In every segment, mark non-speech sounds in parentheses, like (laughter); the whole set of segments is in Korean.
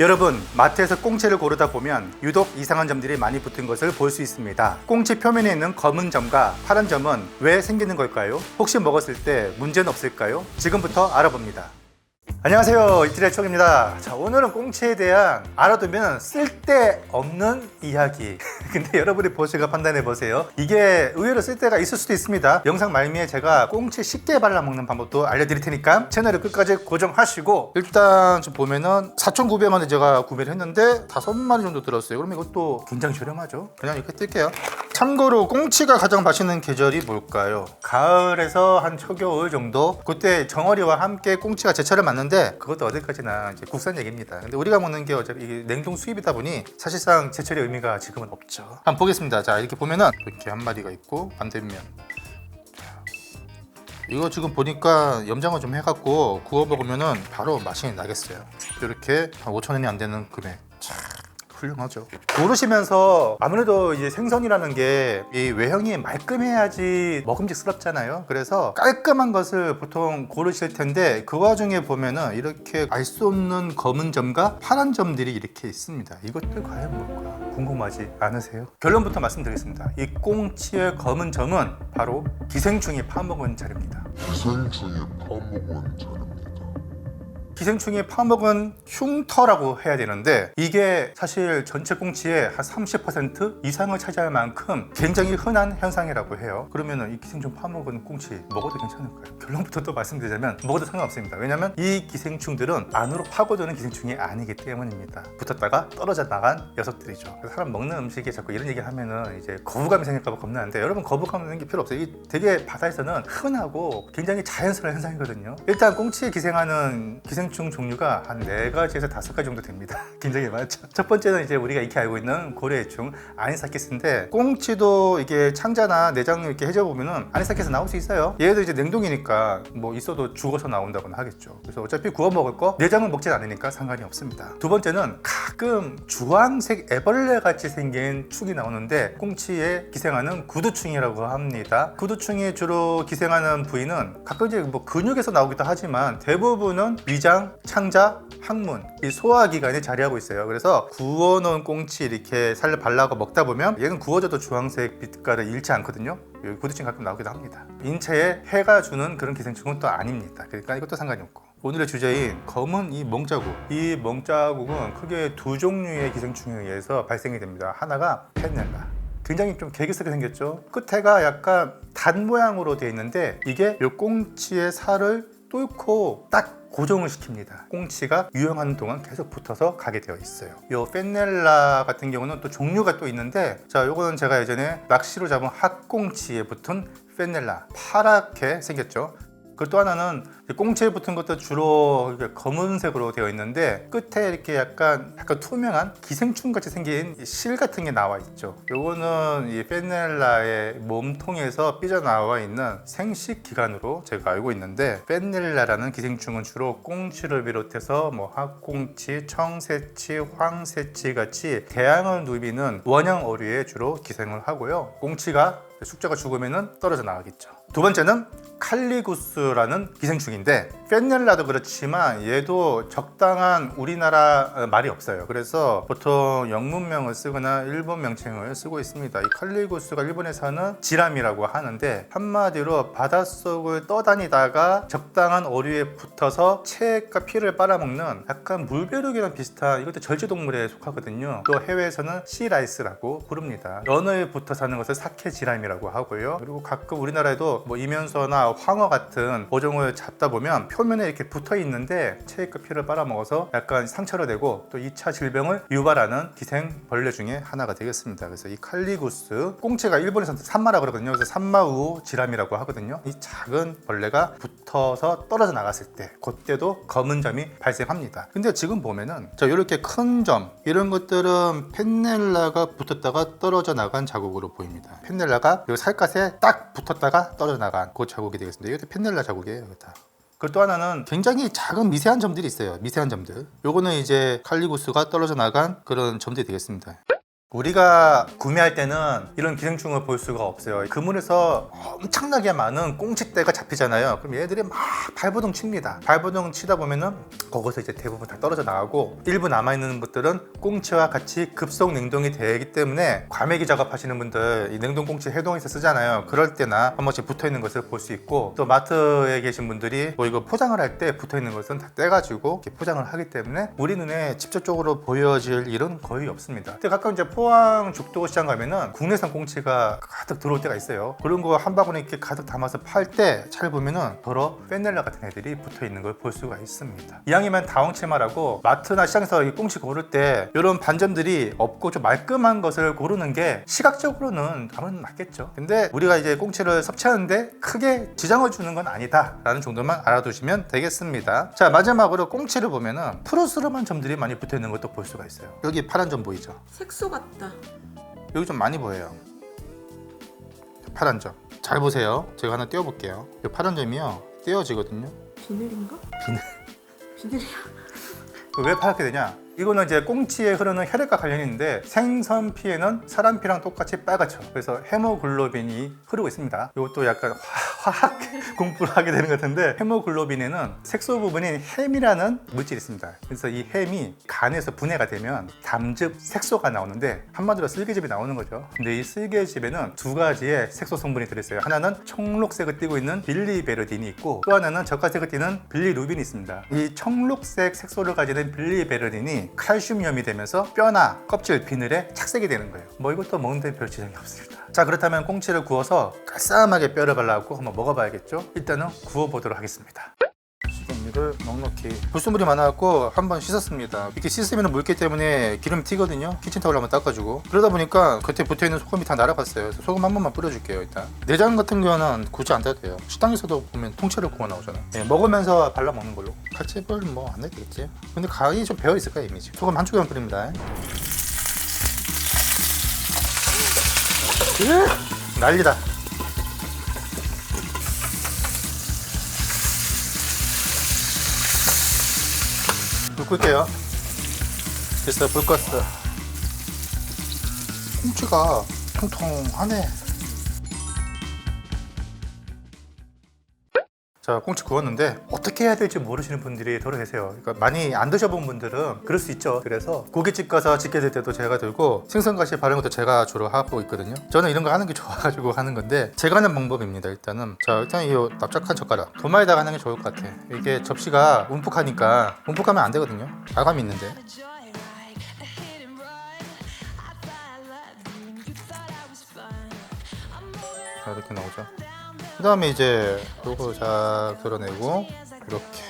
여러분 마트에서 꽁치를 고르다 보면 유독 이상한 점들이 많이 붙은 것을 볼 수 있습니다. 꽁치 표면에 있는 검은 점과 파란 점은 왜 생기는 걸까요? 혹시 먹었을 때 문제는 없을까요? 지금부터 알아봅니다. 안녕하세요 이틀의 촉입니다. 자 오늘은 꽁치에 대한 알아두면 쓸데없는 이야기. (laughs) 근데 여러분이 보시고 판단해 보세요. 이게 의외로 쓸데가 있을 수도 있습니다. 영상 말미에 제가 꽁치 쉽게 발라먹는 방법도 알려드릴 테니까 채널을 끝까지 고정하시고 일단 좀 보면은 4,900원에 제가 구매를 했는데 5마리 정도 들었어요. 그럼 이것도 굉장히 저렴하죠? 그냥 이렇게 뜰게요. 참고로 꽁치가 가장 맛있는 계절이 뭘까요? 가을에서 한 초겨울 정도? 그때 정어리와 함께 꽁치가 제철을 맞는 데 그것도 어디까지나 이제 국산 얘기입니다. 근데 우리가 먹는 게 어차피 냉동 수입이다 보니 사실상 제철의 의미가 지금은 없죠. 한번 보겠습니다. 자 이렇게 보면은 이렇게 한 마리가 있고 반대면. 이거 지금 보니까 염장을 좀 해갖고 구워 먹으면은 바로 맛이 나겠어요. 이렇게 한 5천 원이 안 되는 금액. 참 훌륭하죠. 고르시면서 아무래도 이제 생선이라는 게 이 외형이 말끔해야지 먹음직스럽잖아요. 그래서 깔끔한 것을 보통 고르실 텐데 그 와중에 보면은 이렇게 알 수 없는 검은 점과 파란 점들이 이렇게 있습니다. 이것들 과연 뭘까? 궁금하지 않으세요? 결론부터 말씀드리겠습니다. 이 꽁치의 검은 점은 바로 기생충이 파먹은 자료입니다. 기생충이 파먹은 자료입니다. 기생충이 파먹은 흉터라고 해야 되는데 이게 사실 전체 꽁치의 한 30% 이상을 차지할 만큼 굉장히 흔한 현상이라고 해요. 그러면은 이 기생충 파먹은 꽁치 먹어도 괜찮을까요? 결론부터 또 말씀드리자면 먹어도 상관없습니다. 왜냐면 이 기생충들은 안으로 파고드는 기생충이 아니기 때문입니다. 붙었다가 떨어져 나간 녀석들이죠. 사람 먹는 음식에 자꾸 이런 얘기 하면은 이제 거부감이 생길까봐 겁나는데 여러분 거부감 생길 필요 없어요. 이 되게 바다에서는 흔하고 굉장히 자연스러운 현상이거든요. 일단 꽁치에 기생하는 기생 충 종류가 한 네 가지에서 다섯 가지 정도 됩니다. (laughs) 굉장히 많죠. 첫 번째는 이제 우리가 익히 알고 있는 고래충 아니사키스인데 꽁치도 이게 창자나 내장 이렇게 해줘 보면은 아니사키스 나올 수 있어요. 얘도 이제 냉동이니까 뭐 있어도 죽어서 나온다거나 하겠죠. 그래서 어차피 구워 먹을 거 내장을 먹진 않으니까 상관이 없습니다. 두 번째는 가끔 주황색 애벌레 같이 생긴 축이 나오는데 꽁치에 기생하는 구두충이라고 합니다. 구두충이 주로 기생하는 부위는 가끔 이제 뭐 근육에서 나오기도 하지만 대부분은 위장, 창자, 항문, 이 소화기관에 자리하고 있어요. 그래서 구워놓은 꽁치 이렇게 살을 발라고 먹다 보면 얘는 구워져도 주황색 빛깔을 잃지 않거든요. 구두층 가끔 나오기도 합니다. 인체에 해가 주는 그런 기생충은 또 아닙니다. 그러니까 이것도 상관이 없고. 오늘의 주제인 검은 이 멍자국. 이 멍자국은 크게 두 종류의 기생충에 의해서 발생이 됩니다. 하나가 펜넬라. 굉장히 좀 개기스럽게 생겼죠. 끝에가 약간 단 모양으로 되어 있는데 이게 요 꽁치의 살을 뚫고 딱 고정을 시킵니다. 꽁치가 유영하는 동안 계속 붙어서 가게 되어 있어요. 요 페넬라 같은 경우는 또 종류가 또 있는데 자 요거는 제가 예전에 낚시로 잡은 핫꽁치에 붙은 페넬라 파랗게 생겼죠. 그리고 또 하나는 꽁치에 붙은 것도 주로 검은색으로 되어 있는데 끝에 이렇게 약간 약간 투명한 기생충 같이 생긴 이실 같은 게 나와 있죠. 요거는 이 페넬라의 몸통에서 삐져나와 있는 생식 기관으로 제가 알고 있는데 페넬라라는 기생충은 주로 꽁치를 비롯해서 뭐 학꽁치, 청새치, 황새치 같이 대양을 누비는 원형 어류에 주로 기생을 하고요. 꽁치가 숙자가 죽으면 떨어져 나가겠죠. 두 번째는 칼리구스라는 기생충인데 페넬라도 그렇지만 얘도 적당한 우리나라 어, 말이 없어요. 그래서 보통 영문명을 쓰거나 일본 명칭을 쓰고 있습니다. 이 칼리구스가 일본에 사는 지람이라고 하는데 한마디로 바닷속을 떠다니다가 적당한 어류에 붙어서 체액과 피를 빨아먹는 약간 물벼룩이랑 비슷한 이것도 절제동물에 속하거든요. 또 해외에서는 시라이스라고 부릅니다. 연어에 붙어 사는 것을 사케 지람이라고 하고요. 그리고 가끔 우리나라에도 뭐 이면서나 황어 같은 어종을 잡다 보면 표면에 이렇게 붙어 있는데 체액과 피를 빨아먹어서 약간 상처를 내고 또 2차 질병을 유발하는 기생 벌레 중에 하나가 되겠습니다. 그래서 이 칼리구스 꽁치가 일본에서는 산마라 그러거든요. 그래서 산마우 지람이라고 하거든요. 이 작은 벌레가 붙어서 떨어져 나갔을 때 그때도 검은 점이 발생합니다. 근데 지금 보면은 자 이렇게 큰 점 이런 것들은 펜넬라가 붙었다가 떨어져 나간 자국으로 보입니다. 펜넬라가 이 살갗에 딱 붙었다가 떨어져 나간 그 자국이 되겠습니다. 이것도 펜넬라 자국이에요. 다. 그리고 또 하나는 굉장히 작은 미세한 점들이 있어요. 미세한 점들. 요거는 이제 칼리구스가 떨어져 나간 그런 점들이 되겠습니다. 우리가 구매할 때는 이런 기생충을 볼 수가 없어요. 그물에서 엄청나게 많은 꽁치떼가 잡히잖아요. 그럼 얘들이 막 발버둥 칩니다. 발버둥 치다 보면은 거기서 이제 대부분 다 떨어져 나가고 일부 남아 있는 것들은 꽁치와 같이 급속 냉동이 되기 때문에 과메기 작업하시는 분들 이 냉동 꽁치 해동해서 쓰잖아요. 그럴 때나 한 번씩 붙어 있는 것을 볼 수 있고 또 마트에 계신 분들이 뭐 이거 포장을 할 때 붙어 있는 것은 다 떼가지고 포장을 하기 때문에 우리 눈에 직접적으로 보여질 일은 거의 없습니다. 근데 가끔 이제 포항 죽도 시장 가면은 국내산 꽁치가 가득 들어올 때가 있어요. 그런 거 한 바구니 이렇게 가득 담아서 팔 때 잘 보면은 더러 페넬라 같은 애들이 붙어 있는 걸 볼 수가 있습니다. 이왕이면 다홍치마라고 마트나 시장에서 이 꽁치 고를 때 이런 반점들이 없고 좀 말끔한 것을 고르는 게 시각적으로는 아무래도 맞겠죠. 근데 우리가 이제 꽁치를 섭취하는데 크게 지장을 주는 건 아니다라는 정도만 알아두시면 되겠습니다. 자 마지막으로 꽁치를 보면은 푸르스름한 점들이 많이 붙어 있는 것도 볼 수가 있어요. 여기 파란 점 보이죠? 색소 같 다. 여기 좀 많이 보여요. 파란 점. 잘 보세요. 제가 하나 띄워볼게요. 이 파란 점이요. 띄어지거든요. 비늘인가? 비늘. 비늘이야. (laughs) 왜 파랗게 되냐? 이거는 이제 꽁치에 흐르는 혈액과 관련이 있는데 생선 피에는 사람 피랑 똑같이 빨갛죠. 그래서 헤모글로빈이 흐르고 있습니다. 이것도 약간 화, 화학 (laughs) 공부를 하게 되는 것 같은데 헤모글로빈에는 색소 부분인 햄이라는 물질이 있습니다. 그래서 이 햄이 간에서 분해가 되면 담즙 색소가 나오는데 한마디로 쓸개즙이 나오는 거죠. 근데 이 쓸개즙에는 두 가지의 색소 성분이 들어있어요. 하나는 청록색을 띠고 있는 빌리베르딘이 있고 또 하나는 적화색을 띠는 빌리루빈이 있습니다. 이 청록색 색소를 가지는 빌리베르딘이 칼슘염이 되면서 뼈나 껍질 비늘에 착색이 되는 거예요. 뭐 이것도 먹는데 별 지장이 없습니다. 자 그렇다면 꽁치를 구워서 깔쌈하게 뼈를 발라갖고 한번 먹어봐야겠죠? 일단은 구워보도록 하겠습니다. 시금미를 넉넉히. 불순물이 많아갖고 한번 씻었습니다. 이렇게 씻으면 물기 때문에 기름 튀거든요. 키친타올로 한번 닦아주고. 그러다 보니까 겉에 붙어있는 소금이 다 날아갔어요. 그래서 소금 한 번만 뿌려줄게요 일단. 내장 같은 경우는 굳이 안 돼요. 식당에서도 보면 통째로 구워 나오잖아요. 예, 먹으면서 발라 먹는 걸로. 칼집을 뭐안 되겠지? 근데 간이 좀 배어있을까 이미지? 소금 한 조각만 뿌립니다 으, 난리다 불 끌게요. 됐어, 불 껐어. 꽁치가 통통하네. 자, 꽁치 구웠는데 어떻게 해야 될지 모르시는 분들이 더러 계세요. 그러니까 많이 안 드셔본 분들은 그럴 수 있죠. 그래서 고깃집 가서 집게 될 때도 제가 들고 생선가시 바르는 것도 제가 주로 하고 있거든요. 저는 이런 거 하는 게 (laughs) 좋아가지고 하는 건데 제가 하는 방법입니다. 일단은 자, 일단 이 납작한 젓가락 도마에다가 하는 게 좋을 것 같아. 이게 접시가 움푹하니까 움푹하면 안 되거든요. 마감이 있는데. 자, 이렇게 나오죠. 그 다음에 이제 요거 자 드러내고 이렇게.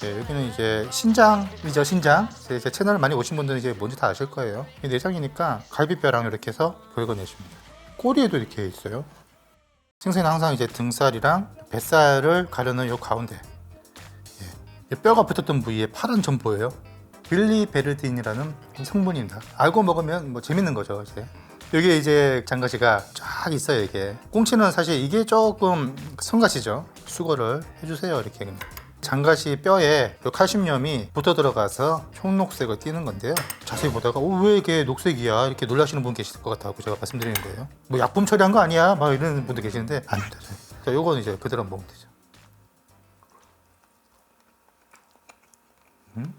네, 여기는 이제 신장이죠 신장. 제, 제 채널 많이 오신 분들은 이제 뭔지 다 아실 거예요. 이 내장이니까 갈비뼈랑 이렇게 해서 긁어내십니다. 꼬리에도 이렇게 있어요. 생선은 항상 이제 등살이랑 뱃살을 가르는 요 가운데. 예, 이 뼈가 붙었던 부위에 파란 점 보여요. 빌리베르딘이라는 성분입니다. 알고 먹으면 뭐 재밌는 거죠 이제 여기 이제 장가시가 쫙 있어요 이게. 꽁치는 사실 이게 조금 성가시죠? 수거를 해주세요 이렇게. 그냥 장가시 뼈에 요 칼슘염이 붙어 들어가서 청록색을 띠는 건데요. 자세히 보다가 어, 왜 이게 녹색이야? 이렇게 놀라시는 분 계실 것 같다고 제가 말씀드리는 거예요. 뭐 약품 처리한 거 아니야? 막 이러는 분도 계시는데 아닙니다. 자 요거는 이제 그대로 먹으면 되죠. 음?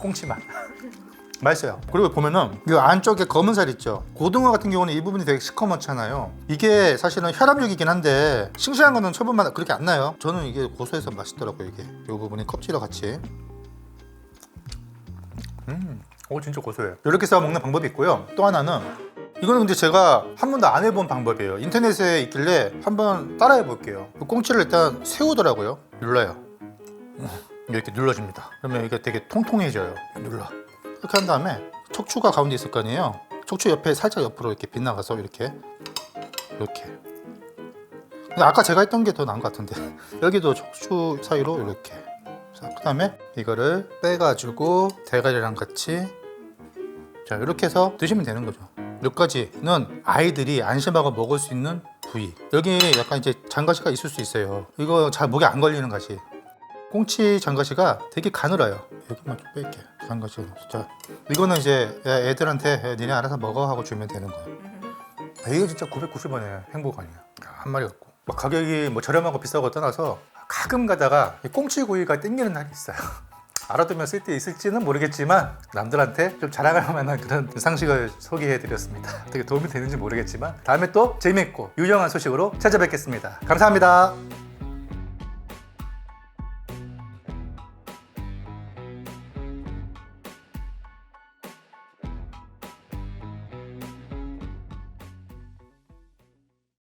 꽁치 맛 (laughs) 맛있어요. 그리고 보면은 이 안쪽에 검은 살 있죠. 고등어 같은 경우는 이 부분이 되게 시커멓잖아요. 이게 사실은 혈압육이긴 한데 싱싱한 거는 처분만 그렇게 안 나요. 저는 이게 고소해서 맛있더라고요. 이게 이 부분이 껍질과 같이. 음, 오 진짜 고소해요. 이렇게 싸 먹는 방법이 있고요. 또 하나는 이거는 근데 제가 한 번도 안 해본 방법이에요. 인터넷에 있길래 한번 따라해 볼게요. 꽁치를 일단 세우더라고요. 눌러요. 이렇게 눌러줍니다. 그러면 이게 되게 통통해져요. 눌러. 이렇게 한 다음에 척추가 가운데 있을 거 아니에요. 척추 옆에 살짝 옆으로 이렇게 빗나가서 이렇게 이렇게. 근데 아까 제가 했던 게 더 나은 것 같은데 (laughs) 여기도 척추 사이로 이렇게. 자, 그다음에 이거를 빼가지고 대가리랑 같이 자 이렇게 해서 드시면 되는 거죠. 여기까지는 아이들이 안심하고 먹을 수 있는 부위. 여기 약간 이제 장가시가 있을 수 있어요. 이거 잘 목에 안 걸리는 가시. 꽁치 장가시가 되게 가늘어요. 여기만 좀 뺄게. 장가시 진짜 이거는 이제 애들한테 니네 알아서 먹어 하고 주면 되는 거예요. 아, 이거 진짜 990원에 행복 아니야. 한 마리 갖고. 뭐 가격이 뭐 저렴하고 비싸고 떠나서 가끔 가다가 이 꽁치구이가 땡기는 날이 있어요. 알아두면 쓸때 있을지는 모르겠지만 남들한테 좀 자랑할 만한 그런 상식을 소개해 드렸습니다. 어떻게 도움이 되는지 모르겠지만 다음에 또 재미있고 유용한 소식으로 찾아뵙겠습니다. 감사합니다.